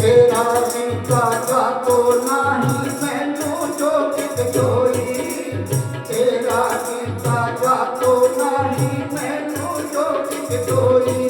ਤੇਰਾ ਕੀਤਾ ਜਾਤੋ ਨਹੀਂ, ਮੈਨੂੰ ਜੋ ਕਿਤ ਜੋਈ ਤੇਰਾ ਕੀਤਾ ਜਾਤੋ ਨਹੀਂ, ਮੈਨੂੰ ਜੋ ਕਿਤ ਜੋਈ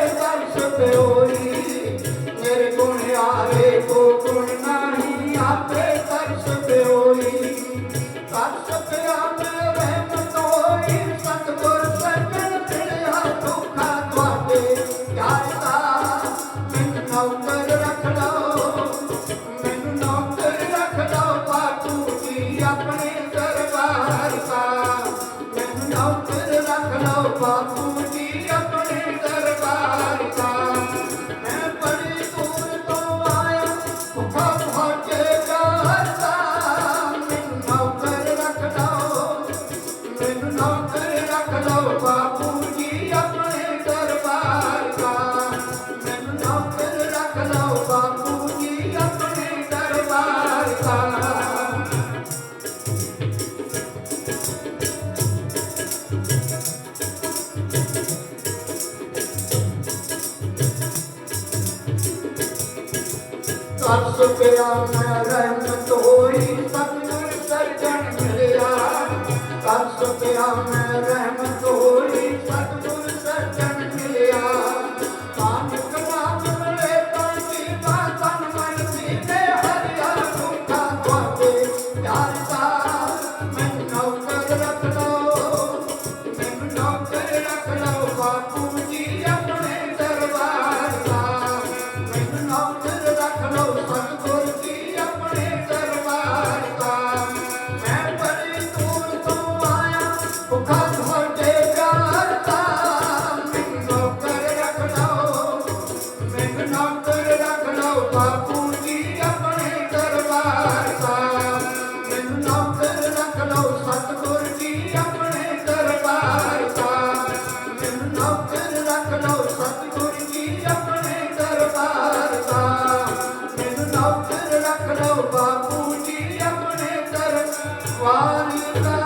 ਸਤ ਪਿਆਰ ਰਹਿਮਤ ਹੋਈ ਸਤਿਗੁਰ ਸਰਜਣ ਵਾਰੀ ਦਾ